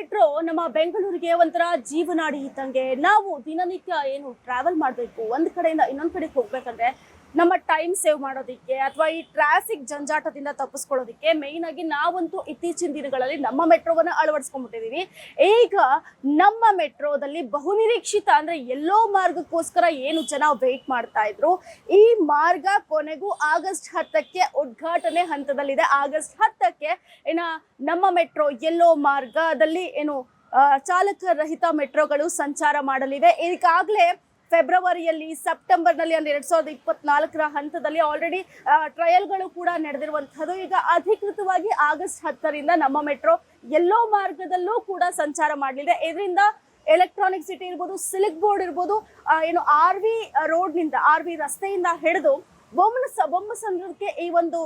Metro ನಮ್ಮ ಬೆಂಗಳೂರಿಗೆ ಒಂಥರ ಜೀವನಾಡಿ ಇದ್ದಂಗೆ ನಾವು ದಿನನಿತ್ಯ ಏನು ಟ್ರಾವೆಲ್ ಮಾಡಬೇಕು, ಒಂದು ಕಡೆಯಿಂದ ಇನ್ನೊಂದು ಕಡೆಗೆ ಹೋಗ್ಬೇಕಂದ್ರೆ ನಮ್ಮ ಟೈಮ್ ಸೇವ್ ಮಾಡೋದಕ್ಕೆ ಅಥವಾ ಈ ಟ್ರಾಫಿಕ್ ಜಂಜಾಟದಿಂದ ತಪ್ಪಿಸ್ಕೊಳ್ಳೋದಕ್ಕೆ ಮೇಯ್ನ್ ಆಗಿ ನಾವಂತೂ ಇತ್ತೀಚಿನ ದಿನಗಳಲ್ಲಿ ನಮ್ಮ ಮೆಟ್ರೋವನ್ನು ಅಳವಡಿಸ್ಕೊಂಡ್ಬಿಟ್ಟಿದೀವಿ. ಈಗ ನಮ್ಮ ಮೆಟ್ರೋದಲ್ಲಿ ಬಹುನಿರೀಕ್ಷಿತ ಅಂದ್ರೆ ಎಲ್ಲೋ ಮಾರ್ಗಕ್ಕೋಸ್ಕರ ಏನು ಜನ ವೆಯ್ಟ್ ಮಾಡ್ತಾ ಇದ್ರು. ಈ ಮಾರ್ಗ ಕೊನೆಗೂ ಆಗಸ್ಟ್ ಹತ್ತಕ್ಕೆ ಉದ್ಘಾಟನೆ ಹಂತದಲ್ಲಿದೆ. ಆಗಸ್ಟ್ ಹತ್ತಕ್ಕೆ ಏನ ನಮ್ಮ ಮೆಟ್ರೋ ಎಲ್ಲೋ ಮಾರ್ಗದಲ್ಲಿ ಏನು ಚಾಲಕ ರಹಿತ ಮೆಟ್ರೋಗಳು ಸಂಚಾರ ಮಾಡಲಿವೆ. ಈಗಾಗಲೇ ಫೆಬ್ರವರಿಯಲ್ಲಿ, ಸೆಪ್ಟೆಂಬರ್ನಲ್ಲಿ ಅಂದ್ರೆ ಎರಡ್ ಸಾವಿರದ ಇಪ್ಪತ್ನಾಲ್ಕರ ಹಂತದಲ್ಲಿ ಆಲ್ರೆಡಿ ಟ್ರಯಲ್ಗಳು ಕೂಡ ನಡೆದಿರುವಂಥದ್ದು. ಈಗ ಅಧಿಕೃತವಾಗಿ ಆಗಸ್ಟ್ ಹತ್ತರಿಂದ ನಮ್ಮ ಮೆಟ್ರೋ ಎಲ್ಲೋ ಮಾರ್ಗದಲ್ಲೂ ಕೂಡ ಸಂಚಾರ ಮಾಡಲಿದೆ. ಇದರಿಂದ ಎಲೆಕ್ಟ್ರಾನಿಕ್ ಸಿಟಿ ಇರ್ಬೋದು ಸಿಲ್ಕ್ ಬೋರ್ಡ್ ಇರ್ಬೋದು ಏನು ಆರ್ ವಿ ರೋಡ್ನಿಂದ ಆರ್ ವಿ ರಸ್ತೆಯಿಂದ ಹಿಡಿದು ಬೊಮ್ಮನ ಬೊಮ್ಮ ಬೊಮ್ಮಸಂದ್ರಕ್ಕೆ ಈ ಒಂದು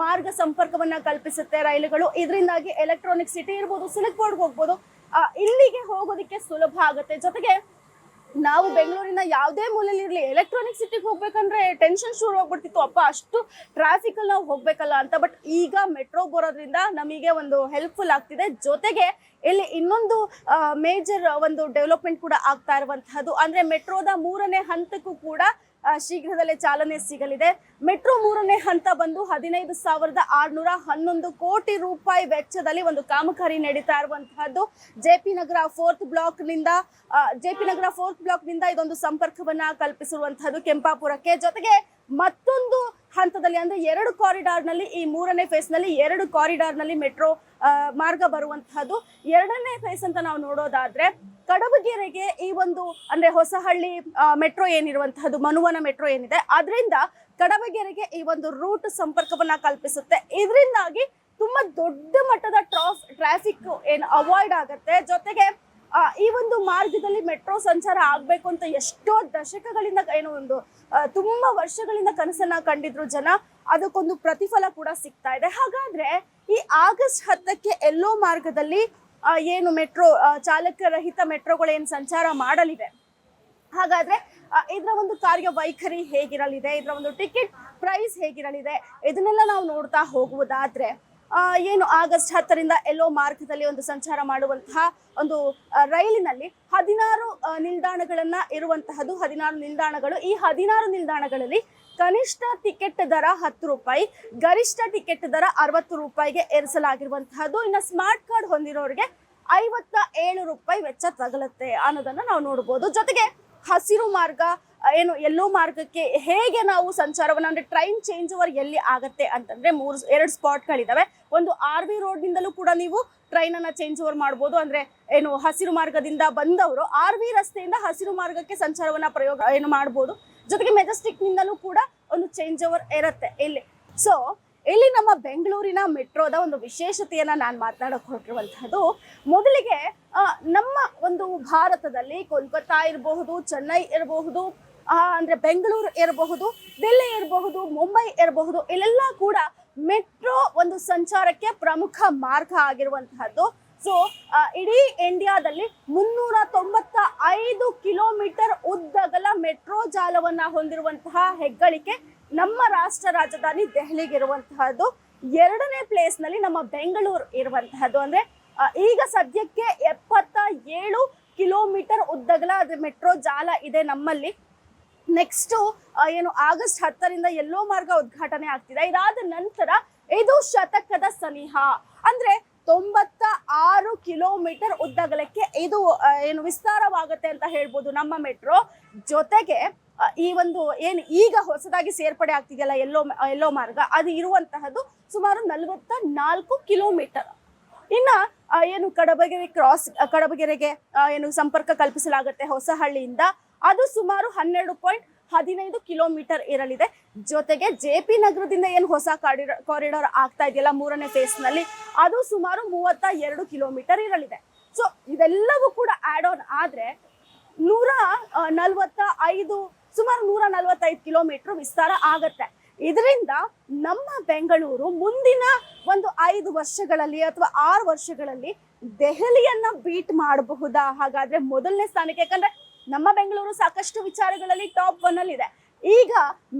ಮಾರ್ಗ ಸಂಪರ್ಕವನ್ನ ಕಲ್ಪಿಸುತ್ತೆ ರೈಲುಗಳು. ಇದರಿಂದಾಗಿ ಎಲೆಕ್ಟ್ರಾನಿಕ್ ಸಿಟಿ ಇರ್ಬೋದು ಸಿಲ್ಕ್ ಬೋರ್ಡ್ ಹೋಗ್ಬೋದು ಇಲ್ಲಿಗೆ ಹೋಗೋದಕ್ಕೆ ಸುಲಭ ಆಗುತ್ತೆ. ಜೊತೆಗೆ ನಾವು ಬೆಂಗಳೂರಿನ ಯಾವುದೇ ಮೂಲೆಯಲ್ಲಿ ಇರಲಿ ಎಲೆಕ್ಟ್ರಾನಿಕ್ ಸಿಟಿಗೆ ಹೋಗ್ಬೇಕಂದ್ರೆ ಟೆನ್ಷನ್ ಶುರು ಹೋಗ್ಬಿಡ್ತಿತ್ತು ಅಪ್ಪ, ಅಷ್ಟು ಟ್ರಾಫಿಕ್ ಅಲ್ಲಿ ನಾವು ಹೋಗ್ಬೇಕಲ್ಲ ಅಂತ. ಬಟ್ ಈಗ ಮೆಟ್ರೋ ಬರೋದ್ರಿಂದ ನಮಗೆ ಒಂದು ಹೆಲ್ಪ್ಫುಲ್ ಆಗ್ತಿದೆ. ಜೊತೆಗೆ ಇಲ್ಲಿ ಇನ್ನೊಂದು ಮೇಜರ್ ಒಂದು ಡೆವಲಪ್ಮೆಂಟ್ ಕೂಡ ಆಗ್ತಾ ಇರುವಂತಹದ್ದು. ಅಂದ್ರೆ ಮೆಟ್ರೋದ ಮೂರನೇ ಹಂತಕ್ಕೂ ಕೂಡ ಶೀಘ್ರದಲ್ಲೇ ಚಾಲನೆ ಸಿಗಲಿದೆ. ಮೆಟ್ರೋ ಮೂರನೇ ಹಂತ ಬಂದು ಹದಿನೈದು ಸಾವಿರದ ಆರ್ನೂರ ಹನ್ನೊಂದು ಕೋಟಿ ರೂಪಾಯಿ ವೆಚ್ಚದಲ್ಲಿ ಒಂದು ಕಾಮಗಾರಿ ನಡೀತಾ ಇರುವಂತಹದ್ದು. ಜೆ ಪಿ ನಗರ ಫೋರ್ತ್ ಬ್ಲಾಕ್ನಿಂದ ಜೆ ಪಿ ನಗರ ಫೋರ್ತ್ ಬ್ಲಾಕ್ನಿಂದ ಇದೊಂದು ಸಂಪರ್ಕವನ್ನ ಕಲ್ಪಿಸಿರುವಂತಹದ್ದು ಕೆಂಪಾಪುರಕ್ಕೆ. ಜೊತೆಗೆ ಮತ್ತೊಂದು ಹಂತದಲ್ಲಿ ಅಂದ್ರೆ ಎರಡು ಕಾರಿಡಾರ್ನಲ್ಲಿ ಈ ಮೂರನೇ ಫೇಸ್ನಲ್ಲಿ ಎರಡು ಕಾರಿಡಾರ್ನಲ್ಲಿ ಮೆಟ್ರೋ ಮಾರ್ಗ ಬರುವಂತಹದ್ದು. ಎರಡನೇ ಫೇಸ್ ಅಂತ ನಾವು ನೋಡೋದಾದ್ರೆ ಕಡಬಗೆರೆಗೆ ಈ ಒಂದು, ಅಂದ್ರೆ ಹೊಸಹಳ್ಳಿ ಮೆಟ್ರೋ ಏನಿರುವಂತಹದ್ದು, ಮನುವನ ಮೆಟ್ರೋ ಏನಿದೆ, ಅದರಿಂದ ಕಡಬಗೆರೆಗೆ ಈ ಒಂದು ರೂಟ್ ಸಂಪರ್ಕವನ್ನ ಕಲ್ಪಿಸುತ್ತೆ. ಇದರಿಂದಾಗಿ ತುಂಬಾ ದೊಡ್ಡ ಮಟ್ಟದ ಟ್ರಾಫ್, ಟ್ರಾಫಿಕ್ ಏನು ಅವಾಯ್ಡ್ ಆಗುತ್ತೆ. ಜೊತೆಗೆ ಈ ಒಂದು ಮಾರ್ಗದಲ್ಲಿ ಮೆಟ್ರೋ ಸಂಚಾರ ಆಗ್ಬೇಕು ಅಂತ ಎಷ್ಟೋ ದಶಕಗಳಿಂದ ಏನೋ ಒಂದು ತುಂಬಾ ವರ್ಷಗಳಿಂದ ಕನಸನ್ನ ಕಂಡಿದ್ರು ಜನ. ಅದಕ್ಕೊಂದು ಪ್ರತಿಫಲ ಕೂಡ ಸಿಗ್ತಾ ಇದೆ. ಹಾಗಾದ್ರೆ ಈ ಆಗಸ್ಟ್ ಹತ್ತಕ್ಕೆ ಎಲ್ಲೋ ಮಾರ್ಗದಲ್ಲಿ ಏನು ಮೆಟ್ರೋ ಚಾಲಕ ರಹಿತ ಮೆಟ್ರೋಗಳು ಏನು ಸಂಚಾರ ಮಾಡಲಿವೆ? ಹಾಗಾದ್ರೆ ಇದರ ಒಂದು ಕಾರ್ಯವೈಖರಿ ಹೇಗಿರಲಿದೆ? ಇದರ ಒಂದು ಟಿಕೆಟ್ ಪ್ರೈಸ್ ಹೇಗಿರಲಿದೆ? ಇದನ್ನೆಲ್ಲ ನಾವು ನೋಡ್ತಾ ಹೋಗುವುದಾದ್ರೆ ಏನು ಆಗಸ್ಟ್ ಹತ್ತರಿಂದ ಎಲ್ಲೋ ಮಾರ್ಗದಲ್ಲಿ ಒಂದು ಸಂಚಾರ ಮಾಡುವಂತಹ ಒಂದು ರೈಲಿನಲ್ಲಿ ಹದಿನಾರು ನಿಲ್ದಾಣಗಳನ್ನ ಇರುವಂತಹದ್ದು, ಹದಿನಾರು ನಿಲ್ದಾಣಗಳು. ಈ ಹದಿನಾರು ನಿಲ್ದಾಣಗಳಲ್ಲಿ ಕನಿಷ್ಠ ಟಿಕೆಟ್ ದರ ಹತ್ತು ರೂಪಾಯಿ, ಗರಿಷ್ಠ ಟಿಕೆಟ್ ದರ ಅರವತ್ತು ರೂಪಾಯಿಗೆ ಏರಿಸಲಾಗಿರುವಂತಹದ್ದು. ಇನ್ನು ಸ್ಮಾರ್ಟ್ ಕಾರ್ಡ್ ಹೊಂದಿರೋರಿಗೆ ಐವತ್ತ ರೂಪಾಯಿ ವೆಚ್ಚ ತಗಲುತ್ತೆ ಅನ್ನೋದನ್ನ ನಾವು ನೋಡ್ಬೋದು. ಜೊತೆಗೆ ಹಸಿರು ಮಾರ್ಗ ಏನು ಎಲ್ಲೋ ಮಾರ್ಗಕ್ಕೆ ಹೇಗೆ ನಾವು ಸಂಚಾರವನ್ನು, ಅಂದರೆ ಟ್ರೈನ್ ಚೇಂಜ್ ಓವರ್ ಎಲ್ಲಿ ಆಗುತ್ತೆ ಅಂತಂದ್ರೆ ಮೂರು, ಎರಡು ಸ್ಪಾಟ್ಗಳಿದ್ದಾವೆ ಒಂದು ಆರ್ ವಿ ರೋಡ್ ನಿಂದಲೂ ಕೂಡ ನೀವು ಟ್ರೈನ್ ಅನ್ನ ಚೇಂಜ್ ಓವರ್ ಮಾಡ್ಬೋದು. ಅಂದ್ರೆ ಏನು ಹಸಿರು ಮಾರ್ಗದಿಂದ ಬಂದವರು ಆರ್ ವಿ ರಸ್ತೆಯಿಂದ ಹಸಿರು ಮಾರ್ಗಕ್ಕೆ ಸಂಚಾರವನ್ನ ಪ್ರಯೋಗ ಏನು ಮಾಡ್ಬೋದು. ಜೊತೆಗೆ ಮೆಜೆಸ್ಟಿಕ್ ನಿಂದಲೂ ಕೂಡ ಒಂದು ಚೇಂಜ್ ಓವರ್ ಇರುತ್ತೆ ಇಲ್ಲಿ. ಸೊ ಇಲ್ಲಿ ನಮ್ಮ ಬೆಂಗಳೂರಿನ ಮೆಟ್ರೋದ ಒಂದು ವಿಶೇಷತೆಯನ್ನು ನಾನು ಮಾತನಾಡೋಕೆ ಹೊರಟಿರುವಂತಹದ್ದು, ಮೊದಲಿಗೆ ನಮ್ಮ ಒಂದು ಭಾರತದಲ್ಲಿ ಕೋಲ್ಕತ್ತಾ ಇರಬಹುದು, ಚೆನ್ನೈ ಇರಬಹುದು ಅಂದ್ರೆ ಬೆಂಗಳೂರು ಇರಬಹುದು ದಿಲ್ಲಿ ಇರಬಹುದು ಮುಂಬೈ ಇರಬಹುದು ಇಲ್ಲೆಲ್ಲ ಕೂಡ ಮೆಟ್ರೋ ಒಂದು ಸಂಚಾರಕ್ಕೆ ಪ್ರಮುಖ ಮಾರ್ಗ ಆಗಿರುವಂತಹದ್ದು. ಸೊ ಇಡೀ ಇಂಡಿಯಾದಲ್ಲಿ ಮುನ್ನೂರ ತೊಂಬತ್ತ ಐದು ಕಿಲೋಮೀಟರ್ ಉದ್ದಗಲ ಮೆಟ್ರೋ ಜಾಲವನ್ನ ಹೊಂದಿರುವಂತಹ ಹೆಗ್ಗಳಿಕೆ ನಮ್ಮ ರಾಷ್ಟ್ರ ರಾಜಧಾನಿ ದೆಹಲಿಗೆ ಇರುವಂತಹದ್ದು. ಎರಡನೇ ಪ್ಲೇಸ್ನಲ್ಲಿ ನಮ್ಮ ಬೆಂಗಳೂರು ಇರುವಂತಹದ್ದು. ಅಂದ್ರೆ ಈಗ ಸದ್ಯಕ್ಕೆ ಎಪ್ಪತ್ತ ಏಳು ಕಿಲೋಮೀಟರ್ ಉದ್ದಗಲ ಮೆಟ್ರೋ ಜಾಲ ಇದೆ ನಮ್ಮಲ್ಲಿ. ನೆಕ್ಸ್ಟ್ ಏನು ಆಗಸ್ಟ್ ಹತ್ತರಿಂದ ಎಲ್ಲೋ ಮಾರ್ಗ ಉದ್ಘಾಟನೆ ಆಗ್ತಿದೆ. ಇದಾದ ನಂತರ ಇದು ಶತಕದ ಸನಿಹ. ಅಂದ್ರೆ ತೊಂಬತ್ತ ಆರು ಕಿಲೋಮೀಟರ್ ಉದ್ದಗಲಕ್ಕೆ ಇದು ಏನು ವಿಸ್ತಾರವಾಗುತ್ತೆ ಅಂತ ಹೇಳ್ಬೋದು ನಮ್ಮ ಮೆಟ್ರೋ. ಜೊತೆಗೆ ಈ ಒಂದು ಏನು ಈಗ ಹೊಸದಾಗಿ ಸೇರ್ಪಡೆ ಆಗ್ತಿದೆಯಲ್ಲ ಎಲ್ಲೋ ಎಲ್ಲೋ ಮಾರ್ಗ, ಅದು ಇರುವಂತಹದ್ದು ಸುಮಾರು ನಲವತ್ತ ನಾಲ್ಕು ಕಿಲೋಮೀಟರ್. ಇನ್ನ ಏನು ಕಡಬಗೆರೆ ಕ್ರಾಸ್ ಕಡಬಗೆರೆಗೆ ಏನು ಸಂಪರ್ಕ ಕಲ್ಪಿಸಲಾಗುತ್ತೆ ಹೊಸಹಳ್ಳಿಯಿಂದ. ಅದು ಸುಮಾರು ಹನ್ನೆರಡು ಪಾಯಿಂಟ್ ಹದಿನೈದು ಕಿಲೋಮೀಟರ್ ಇರಲಿದೆ ಜೊತೆಗೆ ಜೆ ಪಿ ನಗರದಿಂದ ಏನು ಹೊಸ ಕಾರಿಡಾರ್ ಆಗ್ತಾ ಇದೆಯಲ್ಲ ಮೂರನೇ ಫೇಸ್ನಲ್ಲಿ ಅದು ಸುಮಾರು ಮೂವತ್ತ ಎರಡು ಕಿಲೋಮೀಟರ್ ಇರಲಿದೆ ಸೊ ಇದೆಲ್ಲವೂ ಕೂಡ ಆಡ್ ಆನ್ ಆದ್ರೆ ನೂರ ನಲವತ್ತ ಐದು ಸುಮಾರು ನೂರ ನಲವತ್ತೈದು ಕಿಲೋಮೀಟರ್ ವಿಸ್ತಾರ ಆಗತ್ತೆ. ಇದರಿಂದ ನಮ್ಮ ಬೆಂಗಳೂರು ಮುಂದಿನ ಒಂದು ಐದು ವರ್ಷಗಳಲ್ಲಿ ಅಥವಾ ಆರು ವರ್ಷಗಳಲ್ಲಿ ದೆಹಲಿಯನ್ನ ಬೀಟ್ ಮಾಡಬಹುದಾ? ಹಾಗಾದ್ರೆ ಮೊದಲನೇ ಸ್ಥಾನಕ್ಕೆ, ಯಾಕಂದ್ರೆ ನಮ್ಮ ಬೆಂಗಳೂರು ಸಾಕಷ್ಟು ವಿಚಾರಗಳಲ್ಲಿ ಟಾಪ್ ಒನ್ ಅಲ್ಲಿ ಇದೆ. ಈಗ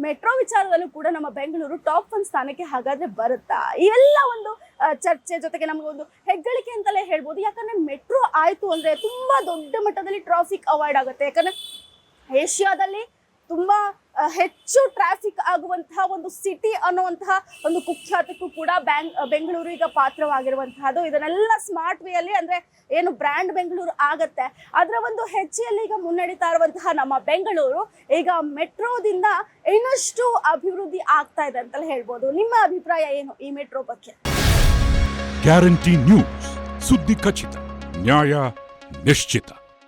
ಮೆಟ್ರೋ ವಿಚಾರದಲ್ಲೂ ಕೂಡ ನಮ್ಮ ಬೆಂಗಳೂರು ಟಾಪ್ ಒನ್ ಸ್ಥಾನಕ್ಕೆ ಹಾಗಾದ್ರೆ ಬರುತ್ತಾ? ಇವೆಲ್ಲ ಒಂದು ಚರ್ಚೆ ಜೊತೆಗೆ ನಮಗೊಂದು ಹೆಗ್ಗಳಿಕೆ ಅಂತಲೇ ಹೇಳ್ಬೋದು. ಯಾಕಂದ್ರೆ ಮೆಟ್ರೋ ಆಯ್ತು ಅಂದ್ರೆ ತುಂಬಾ ದೊಡ್ಡ ಮಟ್ಟದಲ್ಲಿ ಟ್ರಾಫಿಕ್ ಅವಾಯ್ಡ್ ಆಗುತ್ತೆ. ಯಾಕಂದ್ರೆ ಏಷ್ಯಾದಲ್ಲಿ ತುಂಬಾ ಹೆಚ್ಚು ಟ್ರಾಫಿಕ್ ಆಗುವಂತಹ ಒಂದು ಸಿಟಿ ಅನ್ನುವಂತಹ ಒಂದು ಕುಖ್ಯಾತಕ್ಕೂ ಕೂಡ ಬ್ಯಾಂಗ್, ಬೆಂಗಳೂರು ಈಗ ಪಾತ್ರವಾಗಿರುವಂತಹದ್ದು. ಇದನ್ನೆಲ್ಲ ಸ್ಮಾರ್ಟ್ ವೇಯಲ್ಲಿ ಅಂದ್ರೆ ಏನು ಬ್ರ್ಯಾಂಡ್ ಬೆಂಗಳೂರು ಆಗತ್ತೆ. ಅದರ ಒಂದು ಹೆಜ್ಜೆಯಲ್ಲಿ ಈಗ ಮುನ್ನಡೀತಾ ಇರುವಂತಹ ನಮ್ಮ ಬೆಂಗಳೂರು ಈಗ ಮೆಟ್ರೋದಿಂದ ಇನ್ನಷ್ಟು ಅಭಿವೃದ್ಧಿ ಆಗ್ತಾ ಇದೆ ಅಂತಲೇ ಹೇಳ್ಬೋದು. ನಿಮ್ಮ ಅಭಿಪ್ರಾಯ ಏನು ಈ ಮೆಟ್ರೋ ಬಗ್ಗೆ? ಗ್ಯಾರಂಟಿ ನ್ಯೂಸ್ ಸುದ್ದಿ ಖಚಿತ, ನ್ಯಾಯ ನಿಶ್ಚಿತ.